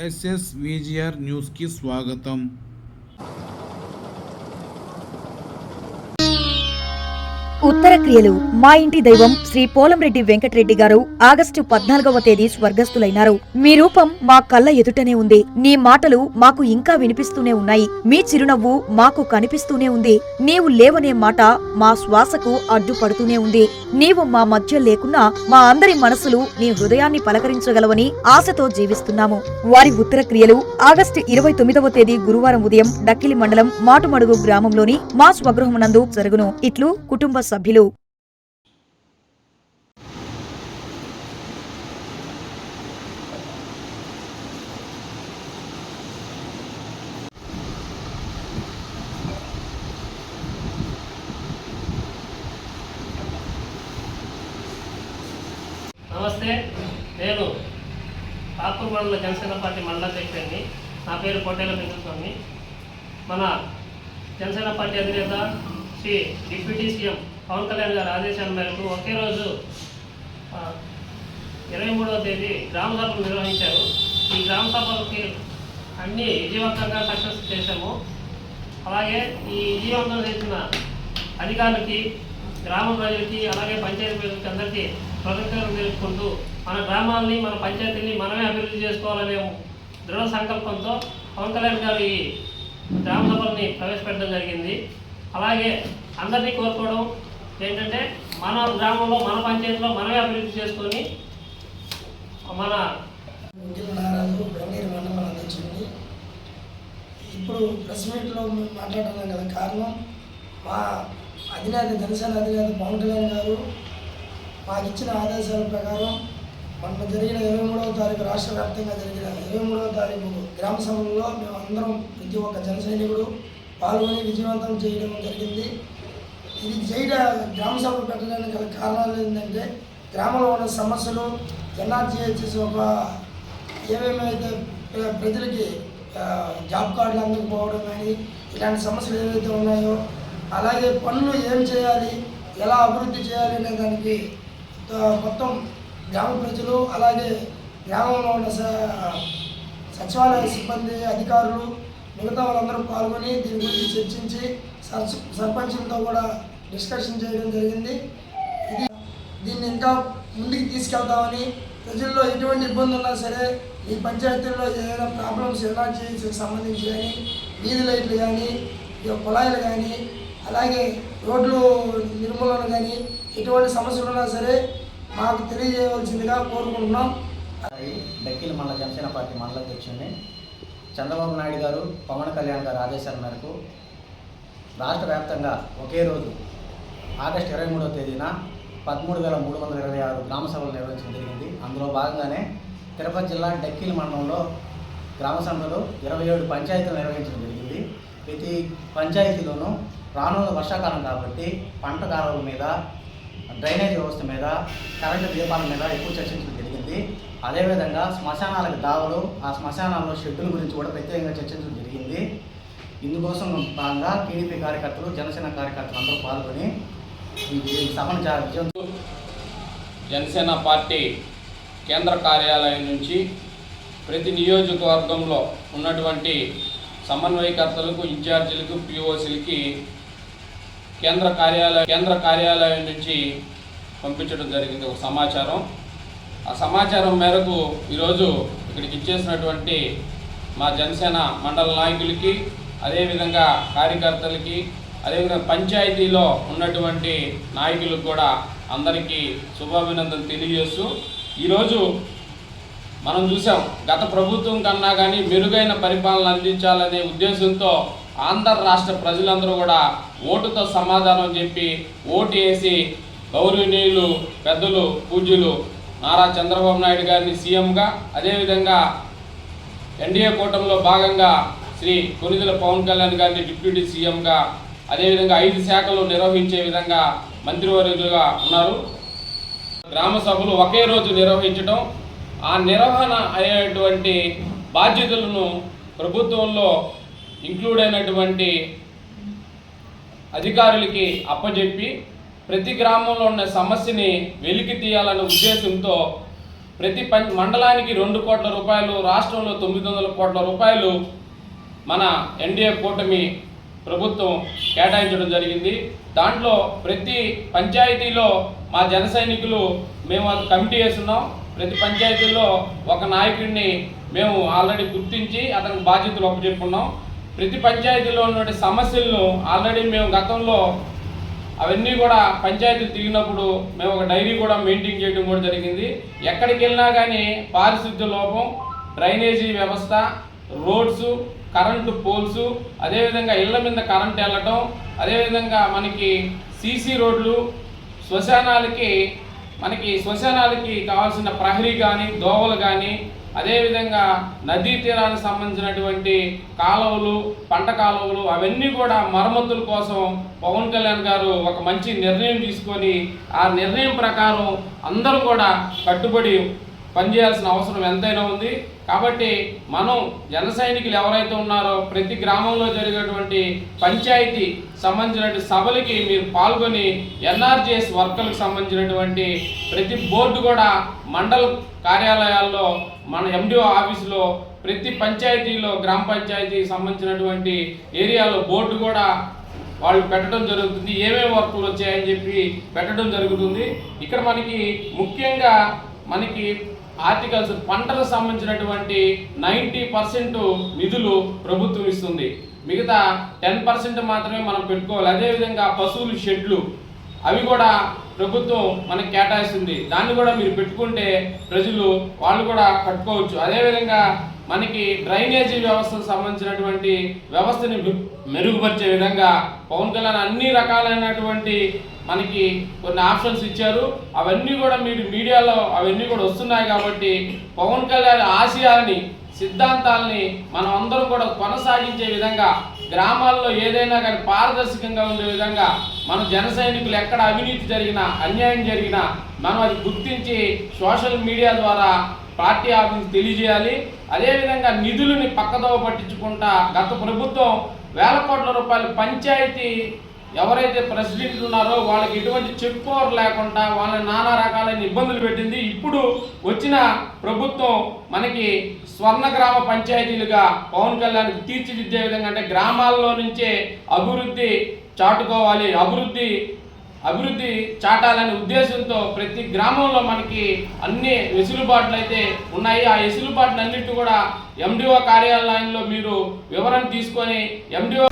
SS VGR న్యూస్కి స్వాగతం ఉత్తర క్రియలు. మా ఇంటి దైవం శ్రీ పోలంరెడ్డి వెంకటరెడ్డి గారు ఆగస్టు పద్నాలుగవ తేదీ స్వర్గస్థులైనారు. మీ రూపం మా కళ్ళ ఎదుటనే ఉంది. నీ మాటలు మాకు ఇంకా వినిపిస్తూనే ఉన్నాయి. మీ చిరునవ్వు మాకు కనిపిస్తూనే ఉంది. నీవు లేవనే మాట మా శ్వాసకు అడ్డుపడుతూనే ఉంది. నీవు మా మధ్య లేకున్నా మా అందరి మనసులు నీ హృదయాన్ని పలకరించగలవని ఆశతో జీవిస్తున్నాము. వారి ఉత్తర క్రియలు ఆగస్టు ఇరవై తొమ్మిదవ తేదీ గురువారం ఉదయం డక్కిలి మండలం మాటుమడుగు గ్రామంలోని మా స్వగృహమునందు జరుగును. ఇట్లు కుటుంబ సభ్యులు. నమస్తే నేను కాకూర్ మండల జనసేన పార్టీ మండల అధ్యక్షుడిని. నా పేరు కోటేల వెంకటస్వామి. మన జనసేన పార్టీ అధినేత శ్రీ డిప్యూటీ సీఎం పవన్ కళ్యాణ్ గారి ఆదేశాల మేరకు ఒకే రోజు ఇరవై మూడవ తేదీ గ్రామ సభలు నిర్వహించారు. ఈ గ్రామ సభలకి అన్ని విజయవంతంగా సక్సెస్ చేశాము. అలాగే ఈ విజయవంతం చేసిన అధికారులకి గ్రామ ప్రజలకి అలాగే పంచాయతీ ప్రజలకి అందరికీ కృతజ్ఞతలు తెలుపుకుంటూ మన గ్రామాలని మన పంచాయతీని మనమే అభివృద్ధి చేసుకోవాలనే దృఢ సంకల్పంతో పవన్ కళ్యాణ్ గారు ఈ గ్రామ సభల్ని ప్రవేశపెట్టడం జరిగింది. అలాగే అందరినీ కోరుకోవడం ఏంటంటే మన గ్రామంలో మన పంచాయతీలో మనమే అభివృద్ధి చేసుకొని మన నారాజు గంగీరు మండలం అధ్యక్షుడిని ఇప్పుడు ప్రెస్ మీట్లో మేము మాట్లాడుతున్నాం కదా. కారణం మా అధినేత జనసేన అధినేత పవన్ కళ్యాణ్ గారు మాకు ఇచ్చిన ఆదేశాల ప్రకారం మొన్న జరిగిన ఇరవై మూడవ తారీఖు రాష్ట్ర వ్యాప్తంగా జరిగిన ఇరవై మూడవ తారీఖు గ్రామ సభల్లో మేము అందరం ప్రతి ఒక్క జన సైనికుడు పాల్గొని విజయవంతం చేయడం జరిగింది. ఇది జైడ గ్రామ సభలు పెట్టడానికి గల కారణాలు ఏంటంటే గ్రామంలో ఉన్న సమస్యలు ఎన్ఆర్జీహెచ్ఎస్ ఒక ఏమేమైతే ప్రజలకి జాబ్ కార్డులు అందకపోవడం కానీ ఇలాంటి సమస్యలు ఏవైతే ఉన్నాయో అలాగే పనులు ఏం చేయాలి ఎలా అభివృద్ధి చేయాలి అనే దానికి మొత్తం గ్రామ ప్రజలు అలాగే గ్రామంలో ఉన్న స- సచివాలయ సిబ్బంది అధికారులు మిగతా వాళ్ళందరూ పాల్గొని దీని గురించి చర్చించి సర్ సర్పంచులతో కూడా డిస్కషన్ చేయడం జరిగింది. ఇది దీన్ని ఇంకా ముందుకు తీసుకెళ్తామని ప్రజల్లో ఎటువంటి ఇబ్బంది ఉన్నా సరే ఈ పంచాయతీల్లో ఏదైనా ప్రాబ్లమ్స్ ఎనర్జీకి సంబంధించి కానీ వీధి లైట్లు కానీ కుళాయిలు కానీ అలాగే రోడ్లు నిర్మూలన కానీ ఎటువంటి సమస్యలు ఉన్నా సరే మాకు తెలియజేయవలసిందిగా కోరుకుంటున్నాం. ఈ డక్కిల మండల జనసేన పార్టీ మండల అధ్యక్షుడిని చంద్రబాబు నాయుడు గారు పవన్ కళ్యాణ్ గారు ఆదేశాల మేరకు రాష్ట్ర వ్యాప్తంగా ఒకే రోజు ఆగస్టు ఇరవై మూడవ తేదీన పదమూడు వేల మూడు వందల ఇరవై ఆరు గ్రామ సభలు నిర్వహించడం జరిగింది. అందులో భాగంగానే తిరుపతి జిల్లా డక్కిల్ మండలంలో గ్రామ సభలు ఇరవై ఏడు పంచాయతీలు నిర్వహించడం జరిగింది. ప్రతి పంచాయతీలోనూ రానున్న వర్షాకాలం కాబట్టి పంట కాలువల మీద డ్రైనేజ్ వ్యవస్థ మీద కరెంటు దీపాల మీద ఎక్కువ చర్చించడం జరిగింది. అదేవిధంగా శ్మశానాలకు దావలు ఆ శ్మశానాల్లో షెడ్యూల్ గురించి కూడా ప్రత్యేకంగా చర్చించడం జరిగింది. ఇందుకోసం భాగంగా టీడీపీ కార్యకర్తలు జనసేన కార్యకర్తలు అందరూ పాల్గొని జనసేన పార్టీ కేంద్ర కార్యాలయం నుంచి ప్రతి నియోజకవర్గంలో ఉన్నటువంటి సమన్వయకర్తలకు ఇన్ఛార్జీలకు పిఓసీలకి కేంద్ర కార్యాలయం కేంద్ర కార్యాలయం నుంచి పంపించడం జరిగింది. ఒక సమాచారం. ఆ సమాచారం మేరకు ఈరోజు ఇక్కడికి ఇచ్చేసినటువంటి మా జనసేన మండల నాయకులకి అదేవిధంగా కార్యకర్తలకి అదేవిధంగా పంచాయతీలో ఉన్నటువంటి నాయకులకు కూడా అందరికీ శుభాభినందనలు తెలియజేస్తూ ఈరోజు మనం చూసాం గత ప్రభుత్వం కన్నా కానీ మెరుగైన పరిపాలన అందించాలనే ఉద్దేశంతో ఆంధ్ర రాష్ట్ర ప్రజలందరూ కూడా ఓటుతో సమాధానం చెప్పి ఓటు వేసి గౌరవనీయులు పెద్దలు పూజ్యులు నారా చంద్రబాబు నాయుడు గారిని సీఎంగా అదేవిధంగా ఎన్డీఏ కూటమిలో భాగంగా శ్రీ కొనిదెల పవన్ కళ్యాణ్ గారిని డిప్యూటీ సీఎంగా అదేవిధంగా ఐదు శాఖలు నిర్వహించే విధంగా మంత్రివర్యులుగా ఉన్నారు. గ్రామ సభలు ఒకే రోజు నిర్వహించడం ఆ నిర్వహణ అయ్యేటువంటి బాధ్యతలను ప్రభుత్వంలో ఇంక్లూడ్ అయినటువంటి అధికారులకి అప్పజెప్పి ప్రతి గ్రామంలో ఉన్న సమస్యని వెలికి తీయాలనే ఉద్దేశంతో ప్రతి ప మండలానికి రెండు కోట్ల రూపాయలు రాష్ట్రంలో తొమ్మిది వందల కోట్ల రూపాయలు మన ఎన్డీఏ కూటమి ప్రభుత్వం కేటాయించడం జరిగింది. దాంట్లో ప్రతి పంచాయతీలో మా జన సైనికులు మేము అది కమిటీ వేస్తున్నాం. ప్రతి పంచాయతీలో ఒక నాయకుడిని మేము ఆల్రెడీ గుర్తించి అతనికి బాధ్యతలు ఒప్పచెప్పుకున్నాం ప్రతి పంచాయతీలో ఉన్నటువంటి సమస్యలను ఆల్రెడీ మేము గతంలో అవన్నీ కూడా పంచాయతీలు తిరిగినప్పుడు మేము ఒక డైరీ కూడా మెయింటైన్ చేయడం కూడా జరిగింది. ఎక్కడికి వెళ్ళినా కానీ పారిశుద్ధ్య లోపం డ్రైనేజీ వ్యవస్థ రోడ్సు కరెంటు పోల్స్ అదేవిధంగా ఇళ్ళ మీద కరెంట్ వెళ్ళటం అదేవిధంగా మనకి సీసీ రోడ్లు శ్మశానాలకి మనకి శ్మశానాలకి కావాల్సిన ప్రహరీ కానీ దోవలు కానీ అదేవిధంగా నదీ తీరానికి సంబంధించినటువంటి కాలువలు పంట కాలువలు అవన్నీ కూడా మరమ్మతుల కోసం పవన్ కళ్యాణ్ గారు ఒక మంచి నిర్ణయం తీసుకొని ఆ నిర్ణయం ప్రకారం అందరూ కూడా కట్టుబడి పనిచేయాల్సిన అవసరం ఎంతైనా ఉంది. కాబట్టి మనం జన సైనికులు ఎవరైతే ఉన్నారో ప్రతి గ్రామంలో జరిగేటువంటి పంచాయతీ సంబంధించినటువంటి సభలకి మీరు పాల్గొని ఎన్ఆర్జీఎస్ వర్కర్లకు సంబంధించినటువంటి ప్రతి బోర్డు కూడా మండల కార్యాలయాల్లో మన ఎండిఓ ఆఫీసులో ప్రతి పంచాయతీలో గ్రామ పంచాయతీకి సంబంధించినటువంటి ఏరియాలో బోర్డు కూడా వాళ్ళు పెట్టడం జరుగుతుంది. ఏమేమి వర్కులు వచ్చాయని చెప్పి పెట్టడం జరుగుతుంది. ఇక్కడ మనకి ముఖ్యంగా మనకి ఆర్టికల్స్ పంటలకు సంబంధించినటువంటి నైంటీ పర్సెంట్ నిధులు ప్రభుత్వం ఇస్తుంది. మిగతా టెన్ పర్సెంట్ మాత్రమే మనం పెట్టుకోవాలి. అదేవిధంగా పశువులు షెడ్లు అవి కూడా ప్రభుత్వం మనకు కేటాయిస్తుంది. దాన్ని కూడా మీరు పెట్టుకుంటే ప్రజలు వాళ్ళు కూడా కట్టుకోవచ్చు. అదేవిధంగా మనకి డ్రైనేజీ వ్యవస్థకు సంబంధించినటువంటి వ్యవస్థని మె- మెరుగుపరిచే విధంగా పవన్ కళ్యాణ్ అన్ని రకాలైనటువంటి మనకి కొన్ని ఆప్షన్స్ ఇచ్చారు. అవన్నీ కూడా మీరు మీడియాలో అవన్నీ కూడా వస్తున్నాయి కాబట్టి పవన్ కళ్యాణ్ ఆశయాలని సిద్ధాంతాలని మనం అందరం కూడా కొనసాగించే విధంగా గ్రామాల్లో ఏదైనా కానీ పారదర్శకంగా ఉండే విధంగా మన జన సైనికులు ఎక్కడ అవినీతి జరిగినా అన్యాయం జరిగినా మనం అది గుర్తించి సోషల్ మీడియా ద్వారా పార్టీ ఆఫీస్ తెలియజేయాలి. అదేవిధంగా నిధులని పక్కదోవ పట్టించుకుంటా గత ప్రభుత్వం వేల కోట్ల రూపాయలు పంచాయతీ ఎవరైతే ప్రెసిడెంట్లు ఉన్నారో వాళ్ళకి ఎటువంటి చెక్ పవర్ లేకుండా వాళ్ళని నానా రకాలైన ఇబ్బందులు పెట్టింది. ఇప్పుడు వచ్చిన ప్రభుత్వం మనకి స్వర్ణ గ్రామ పంచాయతీలుగా పవన్ కళ్యాణ్ తీర్చిదిద్దే విధంగా అంటే గ్రామాల్లో నుంచే అభివృద్ధి చాటుకోవాలి అభివృద్ధి అభివృద్ధి చాటాలనే ఉద్దేశంతో ప్రతి గ్రామంలో మనకి అన్ని వెసులుబాట్లు అయితే ఉన్నాయి. ఆ వెసులుబాట్లు అన్నిటి కూడా ఎండిఓ కార్యాలయంలో మీరు వివరణ తీసుకొని ఎండిఓ